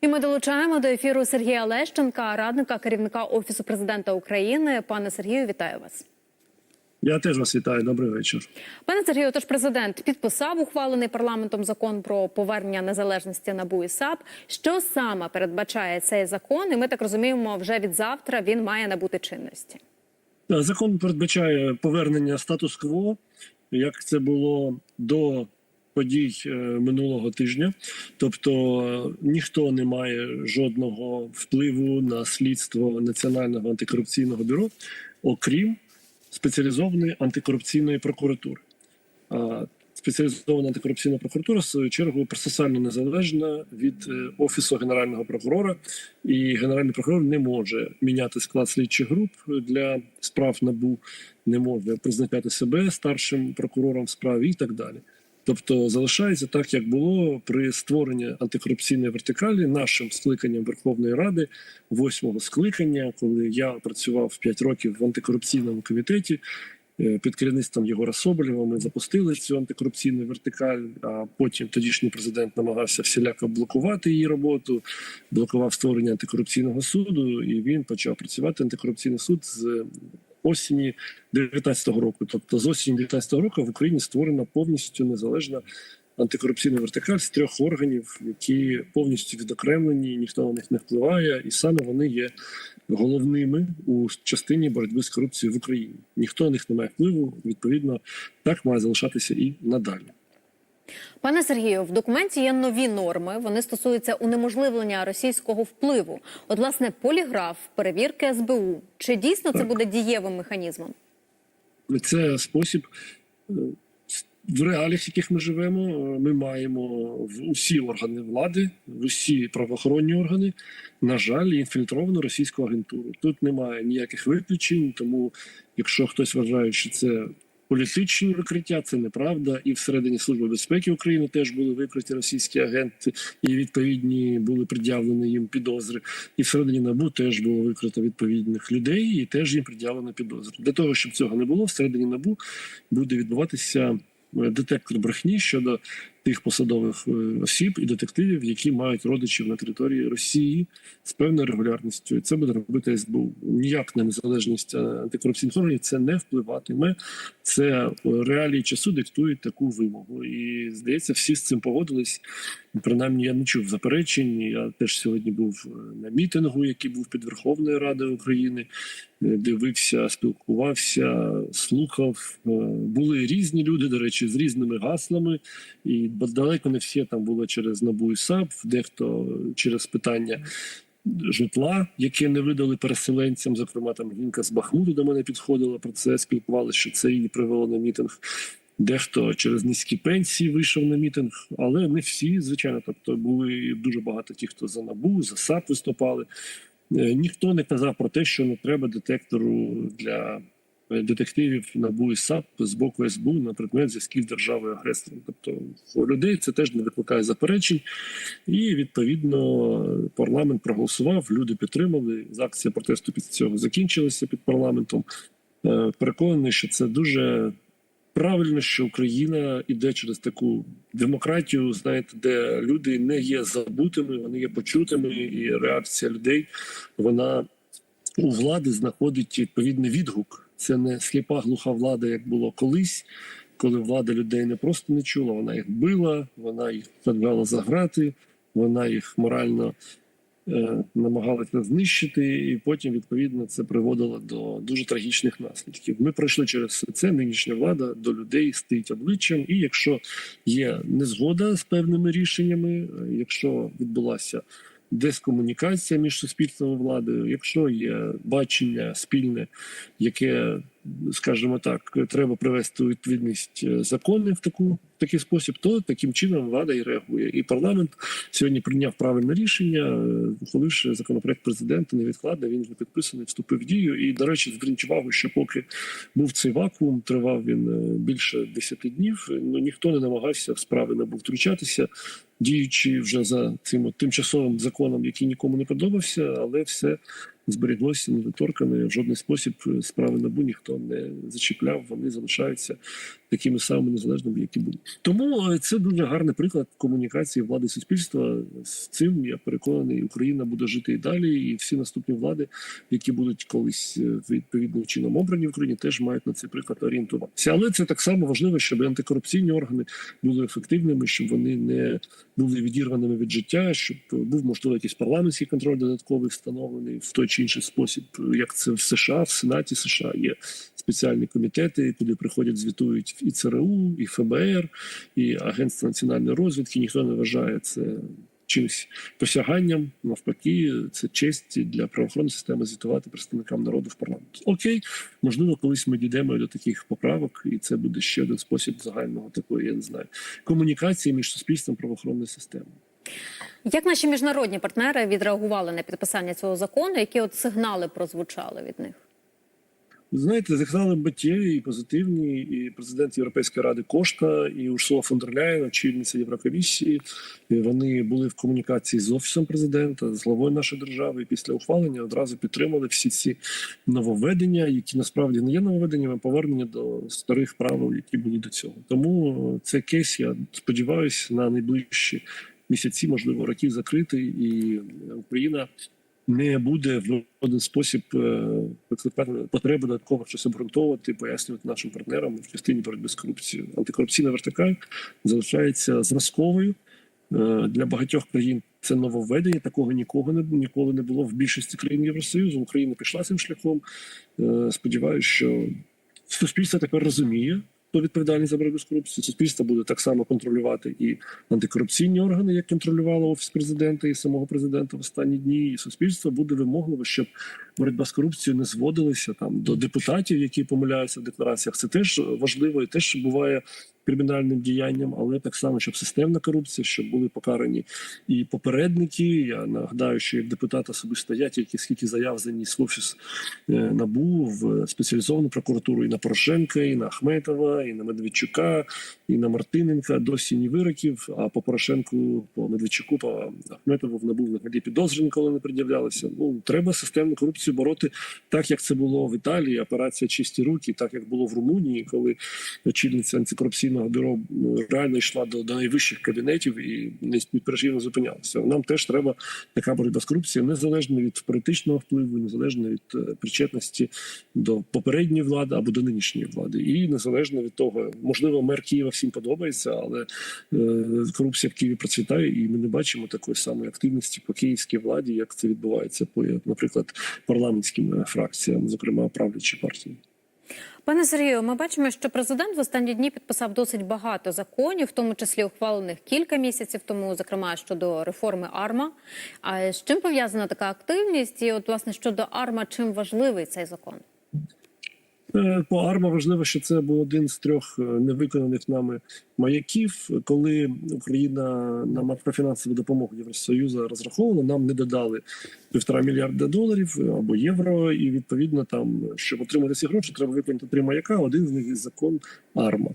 І ми долучаємо до ефіру Сергія Лещенка, радника керівника офісу президента України. Пане Сергію, вітаю вас. Я теж вас вітаю. Добрий вечір. Пане Сергію, тож президент підписав ухвалений парламентом закон про повернення незалежності НАБУ і САП. Що саме передбачає цей закон? І ми так розуміємо, вже від завтра він має набути чинності. Закон передбачає повернення статус-кво, як це було до подій е, минулого тижня. Тобто е, ніхто не має жодного впливу на слідство Національного антикорупційного бюро, окрім спеціалізованої антикорупційної прокуратури. Спеціалізована антикорупційна прокуратура в свою чергу процесуально незалежна від е, офісу генерального прокурора, і генеральний прокурор не може міняти склад слідчих груп для справ набу, не може призначати себе старшим прокурором в справі і так далі. Тобто залишається так, як було при створенні антикорупційної вертикалі нашим скликанням Верховної Ради, восьмого скликання, коли я працював 5 років в антикорупційному комітеті. Е, Під керівництвом Єгора Соболєва ми запустили цю антикорупційну вертикаль. А потім тодішній президент намагався всіляко блокувати її роботу, блокував створення антикорупційного суду, і він почав працювати антикорупційний суд з осені 19-го року. Тобто з осені 19-го року в Україні створена повністю незалежна антикорупційна вертикаль з трьох органів, які повністю відокремлені, ніхто на них не впливає, і саме вони є головними у частині боротьби з корупцією в Україні. Ніхто на них не має впливу. Відповідно, так має залишатися і надалі. Пане Сергію, в документі є нові норми. Вони стосуються унеможливлення російського впливу. От, власне, поліграф, перевірки СБУ. Чи дійсно це буде дієвим механізмом? Це спосіб е, в реаліях, в яких ми живемо. е, Ми маємо в усі органи влади, в усі правоохоронні органи, на жаль, інфільтровану російську агентуру. Тут немає ніяких виключень, тому якщо хтось вважає, що це політичні викриття, це неправда. І всередині служби безпеки України теж були викриті російські агенти, і відповідні були пред'явлені їм підозри. І всередині набу теж було викрито відповідних людей, і теж їм пред'явлено підозри. Для того щоб цього не було, всередині набу буде відбуватися е, детектор брехні щодо тих посадових е, осіб і детективів, які мають родичів на території Росії з певною регулярністю. І це буде робити СБУ. Ніяк на незалежність е, антикорупційних органів це не впливатиме. Це е, реалії часу диктують таку вимогу. І здається, всі з цим погодились. Принаймні, я не чув заперечень. Я теж сьогодні був на мітингу, який був під Верховною Радою України. Дивився, спілкувався, слухав. Були різні люди, до речі, з різними гаслами, і далеко не всі там було через НАБУ і САП, дехто через питання житла, яке не видали переселенцям. Зокрема, там жінка з Бахмуту до мене підходила про це, спілкувалася, що це її привело на мітинг. Дехто через низькі пенсії вийшов на мітинг, але не всі, звичайно. Тобто були дуже багато ті, хто за набу, за САП виступали. Е, Ніхто не казав про те, що не треба детектору для детективів НАБУ і САП з боку СБУ на предмет зв'язків державою агресором. Тобто у людей це теж не викликає заперечень, і відповідно парламент проголосував. Люди підтримали. Акція протесту після цього закінчилася під парламентом. Е, Переконаний, що це дуже правильно, що Україна іде через таку демократію, знаєте, де люди не є забутими, вони є почутими, і реакція людей вона у влади знаходить відповідний відгук. Це не сліпа глуха влада, як було колись, коли влада людей не просто не чула, вона їх била, вона їх саджала за грати, вона їх морально е, намагалася знищити, і потім відповідно це приводило до дуже трагічних наслідків. Ми пройшли через це. Нинішня влада до людей стоїть обличчям, і якщо є незгода з певними рішеннями, е, якщо відбулася дискомунікація між суспільством і владою, якщо є бачення спільне, яке, скажімо так, треба привести у відповідність е, закони в таку в такий спосіб, то таким чином влада і реагує. І парламент сьогодні прийняв правильне рішення, е, ухваливши законопроект президента невідкладно. Він вже підписаний, вступив в дію. І до речі, зверніть увагу, що поки був цей вакуум, тривав він е, більше 10 днів. Ну ніхто не намагався в справи не був втручатися діючи вже за цим тимчасовим законом, який нікому не подобався, але все зберіглося недоторкане. В жодний спосіб справи набу ніхто не зачіпляв. Вони залишаються такими самими незалежними, які були. Тому е, це дуже гарний приклад комунікації влади суспільства. З цим я переконаний, Україна буде жити і далі, і всі наступні влади, які будуть колись е, відповідним чином обрані в Україні, теж мають на цей приклад орієнтуватися. Але це так само важливо, щоб антикорупційні органи були ефективними, щоб вони не були відірваними від життя, щоб був можливо якийсь парламентський контроль додатковий встановлений в той чи інший спосіб, як це в США, в Сенаті США є спеціальні комітети, куди приходять, звітують і ЦРУ, і ФБР, і Агентство національної розвідки. Ніхто не вважає це чимось посяганням. Навпаки, це честь для правоохоронної системи звітувати представникам народу в парламент. Окей, можливо, колись ми дійдемо до таких поправок, і це буде ще один спосіб загального такої, я не знаю, комунікації між суспільством правоохоронною системою. Як наші міжнародні партнери відреагували на підписання цього закону? Які от сигнали прозвучали від них? Знаєте, заказали батєві і позитивні, і президент Європейської ради Кошта, і Урсула фон дер Ляєн, очільниця Єврокомісії. Вони були в комунікації з офісом президента, з главою нашої держави. І після ухвалення одразу підтримали всі ці нововведення, які насправді не є нововведеннями, повернення до старих правил, які були до цього. Тому цей кейс, я сподіваюся, на найближчі місяці, можливо, роки закритий, і Україна не буде в один спосіб е, потреби додатково щось обґрунтовувати, пояснювати нашим партнерам в частині боротьби з корупцією. Антикорупційна вертикаль залишається зразковою Е, для багатьох країн. Це нововведення. Такого нікого не ніколи не було в більшості країн Євросоюзу. Україна пішла цим шляхом. Е, Сподіваюся, що суспільство тепер розуміє. Хто відповідальний за боротьбу з корупцією? Суспільство буде так само контролювати і антикорупційні органи, як контролювало офіс президента і самого президента в останні дні. І суспільство буде вимогливо, щоб боротьба з корупцією не зводилася там до депутатів, які помиляються в деклараціях. Це теж важливо і теж буває кримінальним діянням, але так само, щоб системна корупція, щоб були покарані і попередники. Я нагадаю, що як депутат особисто я тільки скільки заяв заніс в офіс е, набу в спеціалізовану прокуратуру і на Порошенка, і на Ахметова, і на Медведчука, і на Мартиненка. Досі ні вироків. А по Порошенку, по Медведчуку, по Ахметову в набу взагалі підозри ніколи не пред'являлися. Ну треба системну корупцію бороти так, як це було в Італії. Операція чисті руки, так як було в Румунії, коли очільниця антикорупційного бюро ну, реально йшла до, до найвищих кабінетів і не непреживно зупинялася. Нам теж треба така боротьба з корупцією, незалежно від політичного впливу, незалежно від е, причетності до попередньої влади або до нинішньої влади, і незалежно від того, можливо, мер Києва всім подобається, але е, корупція в Києві процвітає, і ми не бачимо такої самої активності по київській владі, як це відбувається по, наприклад, парламентським е, фракціям, зокрема правлячі партії. Пане Сергію, ми бачимо, що президент в останні дні підписав досить багато законів, в тому числі ухвалених кілька місяців тому, зокрема щодо реформи АРМА. А з чим пов'язана така активність? І от власне щодо АРМА, чим важливий цей закон? Е, По АРМА важливо, що це був один з трьох е, невиконаних нами маяків. Коли Україна на макрофінансову допомогу Євросоюзу розраховувала, нам не додали півтора мільярда доларів або євро. І відповідно, там щоб отримати ці гроші, треба виконати три маяка. Один з них закон АРМА.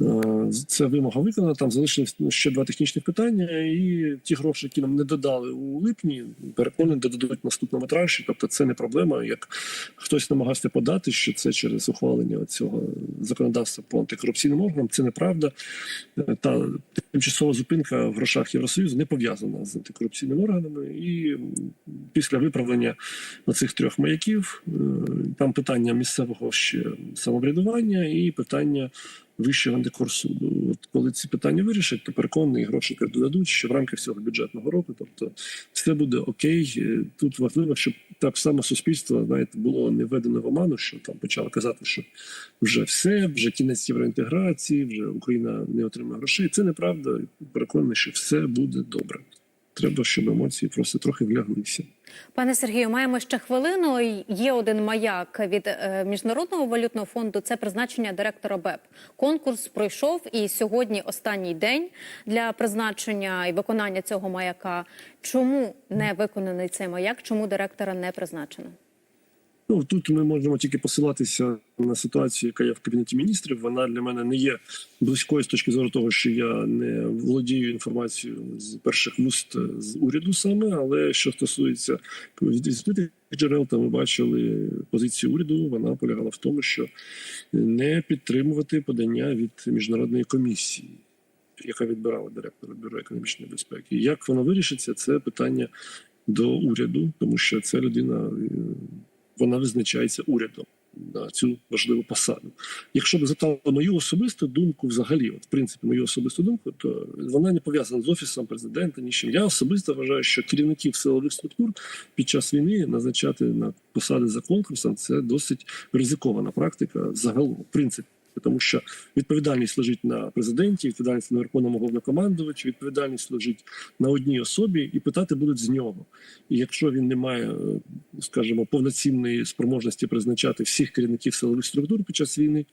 Е, Це вимога виконана. Там залишилось ще два технічні питання, і ті гроші, які нам не додали у липні, переконані, додадуть наступному транші. Тобто, це не проблема. Як хтось намагався подати, що це через ухвалення цього законодавства по антикорупційним органам, це неправда. Е, Та тимчасова зупинка в грошах Євросоюзу не пов'язана з антикорупційними органами. І після виправлення оцих трьох маяків е, там питання місцевого ще самоврядування і питання вищого антикорсуду. От коли ці питання вирішать, то переконаний гроші додадуть ще в рамках цього бюджетного року. Тобто все буде окей. Е, Тут важливо, щоб так само суспільство знаєте, було не введено в оману, що там почали казати, що вже все, вже кінець євроінтеграції, вже Україна не отримає грошей. Це неправда. Переконаний, що все буде добре. Треба, щоб емоції просто трохи вляглися. Пане Сергію, маємо ще хвилину. Є один маяк від е, міжнародного валютного фонду. Це призначення директора БЕП. Конкурс пройшов, і сьогодні останній день для призначення і виконання цього маяка. Чому не виконаний цей маяк? Чому директора не призначено? Ну тут ми можемо тільки посилатися на ситуацію, яка є в кабінеті міністрів. Вона для мене не є близькою з точки зору того, що я не володію інформацією з перших вуст з уряду саме. Але що стосується відкритих джерел, то ми бачили позицію уряду. Вона полягала в тому, що не підтримувати подання від міжнародної комісії, яка відбирала директора бюро економічної безпеки. Як воно вирішиться, це питання до уряду, тому що ця людина е, вона визначається урядом на цю важливу посаду. Якщо б запитали мою особисту думку, взагалі, от в принципі, мою особисту думку, то вона не пов'язана з офісом президента. Нічим. Я особисто вважаю, що керівників силових структур під час війни назначати на посади за конкурсом це досить ризикована практика загалом, в принципі. Тому що відповідальність лежить на президенті, відповідальність на верховному головнокомандувачі, відповідальність лежить на одній особі, і питати будуть з нього. І якщо він не має, е, скажімо, повноцінної спроможності призначати всіх керівників силових структур під час війни,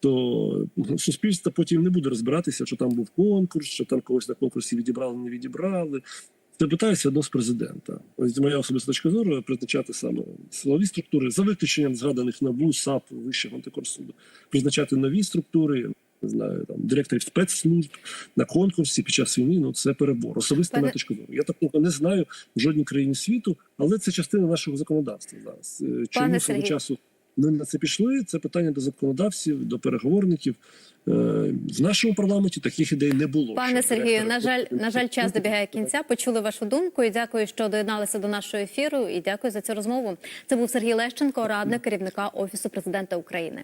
то ну, суспільство потім не буде розбиратися, що там був конкурс, що там когось на конкурсі відібрали, не відібрали. Це питається одно з президента. Ось моя особиста точка зору призначати саме силові структури за виключенням згаданих НАБУ, САП, Вищого антикорсуду, призначати нові структури. Не знаю, там директорів спецслужб на конкурсі під час війни. Ну це перебор. Особисто Пане- моя точка зору. Я такого не знаю в жодній країні світу, але це частина нашого законодавства зараз. Е, Чому Пане свого часу ми на це пішли? Це питання до законодавців, до переговорників. Е, В нашому парламенті таких ідей не було. Пане Сергію, на жаль, на жаль, час добігає кінця. Почули вашу думку і дякую, що доєдналися до нашого ефіру. І дякую за цю розмову. Це був Сергій Лещенко, радник керівника офісу президента України.